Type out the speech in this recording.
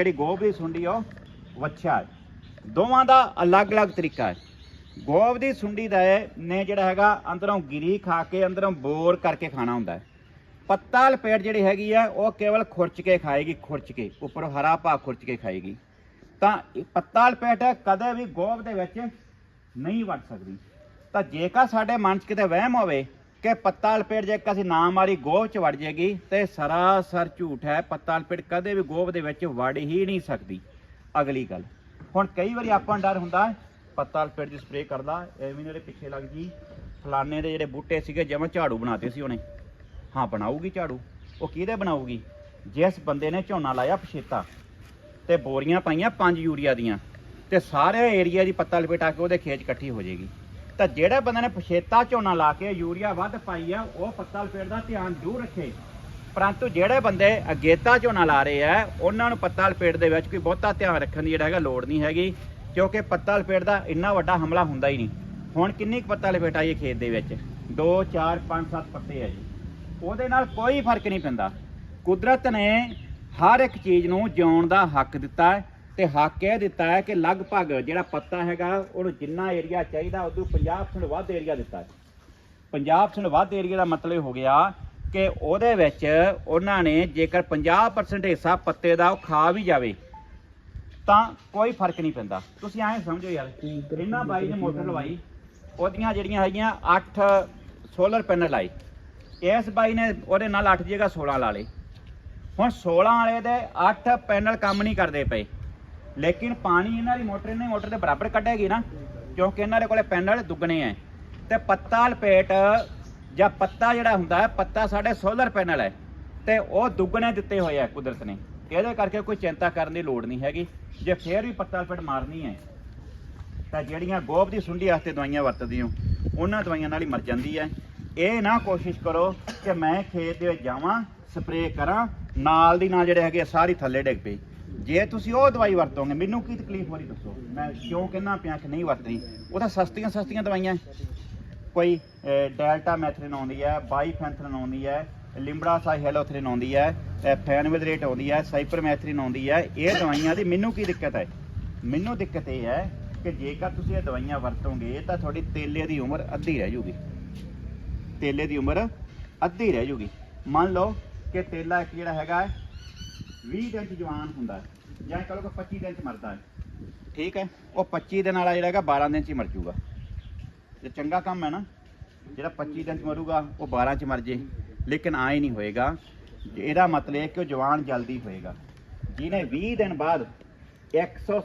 ਜਿਹੜੀ ਗੋਬ ਦੀ ਸੁੰਡੀ ਆ? ਉਹ ਵੱਛਾ ਹੈ। ਦੋਵਾਂ ਦਾ ਅਲੱਗ-ਅਲੱਗ ਤਰੀਕਾ ਹੈ। ਗੋਬ ਦੀ ਸੁੰਡੀ ਦਾ ਨੇ ਜਿਹੜਾ ਹੈਗਾ, ਅੰਦਰੋਂ ਗਿਰੀ ਖਾ ਕੇ, ਅੰਦਰੋਂ ਬੋਰ ਕਰਕੇ ਖਾਣਾ ਹੁੰਦਾ ਹੈ। ਪੱਤਾ ਲਪੇਟ ਜਿਹੜੀ ਹੈਗੀ ਆ, ਉਹ ਕੇਵਲ ਖੁਰਚ ਕੇ ਖਾਏਗੀ, ਖੁਰਚ ਕੇ। ਉੱਪਰੋਂ ਹਰਾ ਭਾਗ ਖੁਰਚ ਕੇ ਖਾਏਗੀ। ਤਾਂ ਇਹ ਪੱਤਾ ਲਪੇਟ ਕਦੇ ਵੀ ਗੋਬ ਦੇ ਵਿੱਚ ਨਹੀਂ ਵੜ ਸਕਦੀ। ਤਾਂ ਜੇਕਰ ਸਾਡੇ ਮਨ 'ਚ ਕਿਤੇ ਵਹਿਮ ਹੋਵੇ ਕਿ ਪੱਤਾ ਲਪੇਟ ਜੇ ਇੱਕ ਅਸੀਂ ਨਾ ਮਾਰੀ ਗੋਬ 'ਚ ਵੜ ਜਾਏਗੀ ਤੇ ਸਰਾਸਰ ਝੂਠ ਹੈ ਪੱਤਾ ਲਪੇਟ ਕਦੇ ਵੀ ਗੋਭ ਦੇ ਵਿੱਚ ਵੜ ਹੀ ਨਹੀਂ ਸਕਦੀ। ਅਗਲੀ ਗੱਲ। ਹੁਣ ਕਈ ਵਾਰੀ ਆਪਾਂ ਨੂੰ ਡਰ ਹੁੰਦਾ ਹੈ, ਪੱਤਾ ਲਪੇਟ ਦੀ ਸਪਰੇਅ ਕਰਦਾ ਐਵੇਂ ਜਿਹੜੇ ਪਿੱਛੇ ਲੱਗ ਜੀ। ਫਲਾਣੇ ਦੇ ਜਿਹੜੇ ਬੂਟੇ ਸੀਗੇ ਜਿਵੇਂ ਝਾੜੂ ਬਣਾਤੇ ਸੀ ਉਹਨੇ। ਹਾਂ ਬਣਾਊਗੀ ਝਾੜੂ। ਉਹ ਕਿਹਦੇ ਬਣਾਊਗੀ? ਜਿਸ ਬੰਦੇ ਨੇ ਝੋਨਾ ਲਾਇਆ ਪਛੇਤਾ। ਤੇ ਬੋਰੀਆਂ ਪਾਈਆਂ ਪੰਜ ਯੂਰੀਆ ਦੀਆਂ। ਤੇ ਸਾਰੇ ਏਰੀਆ ਦੀ ਪੱਤਾ ਲਪੇਟਾ ਕੇ ਉਹਦੇ ਖੇਤ ਇਕੱਠੀ ਹੋ ਜਾਏਗੀ। ਤਾਂ ਜਿਹੜੇ ਬੰਦੇ ਨੇ ਪਛੇਤਾ ਝੋਨਾ ਲਾ ਕੇ ਯੂਰੀਆ ਵੱਧ ਪਾਈ ਆ, ਉਹ ਪੱਤਾ ਲਪੇਟ ਦਾ ਧਿਆਨ ਜ਼ਰੂਰ ਰੱਖੇ। ਪਰੰਤੂ ਜਿਹੜੇ ਬੰਦੇ ਅਗੇਤਾ ਝੋਨਾ ਲਾ ਰਹੇ ਆ, ਉਹਨਾਂ ਨੂੰ ਪੱਤਾ ਲਪੇਟ ਦੇ ਵਿੱਚ ਕੋਈ ਬਹੁਤਾ ਧਿਆਨ ਰੱਖਣ ਦੀ ਜਿਹੜਾ ਹੈਗਾ ਲੋੜ ਨਹੀਂ ਹੈਗੀ, ਕਿਉਂਕਿ ਪੱਤਾ ਲਪੇਟ ਦਾ ਇੰਨਾ ਵੱਡਾ ਹਮਲਾ ਹੁੰਦਾ ਹੀ ਨਹੀਂ। ਹੁਣ ਕਿੰਨੀ ਕੁ ਪੱਤਾ ਲਪੇਟ ਆਈ ਹੈ ਖੇਤ ਦੇ ਵਿੱਚ? 2 4 5 7 ਪੱਤੇ ਆ ਜੀ। ਉਹਦੇ ਨਾਲ ਕੋਈ ਫ਼ਰਕ ਨਹੀਂ ਪੈਂਦਾ। ਕੁਦਰਤ ਨੇ ਹਰ ਇੱਕ ਚੀਜ਼ ਨੂੰ ਜਿਉਣ ਦਾ ਹੱਕ ਦਿੱਤਾ ਹੈ। ਤੇ ਹੱਕ ਇਹ ਦਿੱਤਾ ਹੈ ਕਿ ਲਗਭਗ ਜਿਹੜਾ ਪੱਤਾ ਹੈਗਾ, ਉਹਨੂੰ ਜਿੰਨਾ ਏਰੀਆ ਚਾਹੀਦਾ ਉਦੋਂ 50% ਵੱਧ ਏਰੀਆ ਦਿੱਤਾ ਹੈ। 50% ਵੱਧ ਏਰੀਆ ਦਾ ਮਤਲਬ ਹੋ ਗਿਆ ਕਿ ਉਹਦੇ ਵਿੱਚ ਉਹਨਾਂ ਨੇ ਜੇਕਰ 50% ਹਿੱਸਾ ਪੱਤੇ ਦਾ ਉਹ ਖਾ ਵੀ ਜਾਵੇ, ਤਾਂ ਕੋਈ ਫ਼ਰਕ ਨਹੀਂ ਪੈਂਦਾ। ਤੁਸੀਂ ਐਂ ਸਮਝੋ ਯਾਰ, ਇਹਨਾਂ ਬਾਈ ਨੇ ਮੋਟਰ ਲਵਾਈ, ਉਹਦੀਆਂ ਜਿਹੜੀਆਂ ਹੈਗੀਆਂ 8 ਸੋਲਰ ਪੈਨਲ ਲਾਏ ਇਸ ਬਾਈ ਨੇ ਉਹਦੇ ਨਾਲ 8 ਦੀ ਜਗ੍ਹਾ 16 ਲਾ ਲਏ। ਹੁਣ 16 ਵਾਲੇ ਦੇ 8 ਪੈਨਲ ਕੰਮ ਨਹੀਂ ਕਰਦੇ ਪਏ। ਲੇਕਿਨ ਪਾਣੀ ਇਹਨਾਂ ਦੀ ਮੋਟਰ ਨੇ ਮੋਟਰ ਦੇ ਬਰਾਬਰ ਕੱਢੇਗੀ ਨਾ, ਕਿਉਂਕਿ ਇਹਨਾਂ ਦੇ ਕੋਲੇ ਪੈਨਲ ਦੁੱਗਣੇ ਐ। ਤੇ ਪੱਤਾ ਲਪੇਟ ਜਾਂ ਪੱਤਾ ਜਿਹੜਾ ਹੁੰਦਾ ਹੈ, ਪੱਤਾ ਸਾਡੇ ਸੋਲਰ ਪੈਨਲ ਹੈ ਤੇ ਉਹ ਦੁੱਗਣੇ ਦਿੱਤੇ ਹੋਏ ਆ ਕੁਦਰਤ ਨੇ। ਇਹਦੇ ਕਰਕੇ ਕੋਈ ਚਿੰਤਾ ਕਰਨ ਦੀ ਲੋੜ ਨਹੀਂ ਹੈਗੀ। ਜੇ ਫੇਰ ਵੀ ਪੱਤਾ ਲਪੇਟ ਮਾਰਨੀ ਹੈ ਤਾਂ ਜਿਹੜੀਆਂ ਗੋਬ ਦੀ ਸੁੰਡੀ ਵਾਸਤੇ ਦਵਾਈਆਂ ਵਰਤਦੀ ਹੋ ਉਹਨਾਂ ਦਵਾਈਆਂ ਨਾਲ ਹੀ ਮਰ ਜਾਂਦੀ ਹੈ ਇਹ ਨਾ ਕੋਸ਼ਿਸ਼ ਕਰੋ ਕਿ ਮੈਂ ਖੇਤ ਦੇ ਵਿੱਚ ਜਾਵਾਂ, ਸਪਰੇਅ ਕਰਾਂ, ਨਾਲ ਦੀ ਨਾਲ ਜਿਹੜੇ ਹੈਗੇ ਆ, ਸਾਰੀ ਥੱਲੇ ਡਿੱਗ ਪਈ ਜੇ ਤੁਸੀਂ ਉਹ ਦਵਾਈ ਵਰਤੋਗੇ ਮੈਨੂੰ ਕੀ ਤਕਲੀਫ ਹੋ ਰਹੀ ਦੱਸੋ? ਮੈਂ ਕਿਉਂ ਕਹਿੰਦਾ ਪਿਆ ਕਿ ਨਹੀਂ ਵਰਤਣੀ ਉਹ ਤਾਂ ਸਸਤੀਆਂ ਸਸਤੀਆਂ ਦਵਾਈਆਂ ਕੋਈ ਡੈਲਟਾ ਮੈਥਰੀਨ ਆਉਂਦੀ ਹੈ ਬਾਈਫੈਂਥਰਨ ਆਉਂਦੀ ਹੈ ਲਿੰਬੜਾ ਸਾਈਹੈਲੋਥਰਿਨ ਆਉਂਦੀ ਹੈ ਅਹ, ਫੈਨਵਿਲਰੇਟ ਆਉਂਦੀ ਹੈ ਸਾਈਪਰਮੈਥਰਿਨ ਆਉਂਦੀ ਹੈ ਇਹ ਦਵਾਈਆਂ ਦੀ ਮੈਨੂੰ ਕੀ ਦਿੱਕਤ ਹੈ ਮੈਨੂੰ ਦਿੱਕਤ ਇਹ ਹੈ ਕਿ ਜੇਕਰ ਤੁਸੀਂ ਇਹ ਦਵਾਈਆਂ ਵਰਤੋਗੇ ਤਾਂ ਤੁਹਾਡੀ ਤੇਲੇ ਦੀ ਉਮਰ ਅੱਧੀ ਰਹਿ ਜੂਗੀ। ਤੇਲੇ ਦੀ ਉਮਰ ਅੱਧੀ ਰਹਿ ਜੂਗੀ। ਮੰਨ ਲਓ ਕਿ ਤੇਲਾ ਜਿਹੜਾ ਹੈਗਾ 20 ਦਿਨ ਚ ਜਵਾਨ ਹੁੰਦਾ ਹੈ। ਜਾਂ ਕਹੋ ਕਿ 25 ਦਿਨ ਚ ਮਰਦਾ ਹੈ। ਠੀਕ ਹੈ। ਉਹ 25 ਦਿਨ ਵਾਲਾ ਜਿਹੜਾ ਹੈਗਾ 12 ਦਿਨ ਚ ਹੀ ਮਰ ਜੂਗਾ ਇਹ ਚੰਗਾ ਕੰਮ ਹੈ ਨਾ। ਜਿਹੜਾ 25 ਦਿਨ ਚ ਮਰੂਗਾ, ਉਹ 12 ਚ ਮਰ ਜੇ। ਲੇਕਿਨ ਆ ਹੀ ਨਹੀਂ ਹੋਏਗਾ। ਇਹਦਾ ਮਤਲਬ ਹੈ ਕਿ ਉਹ ਜਵਾਨ ਜਲਦੀ ਹੋਏਗਾ। ਜਿਹਨੇ 20 ਦਿਨ ਬਾਅਦ 100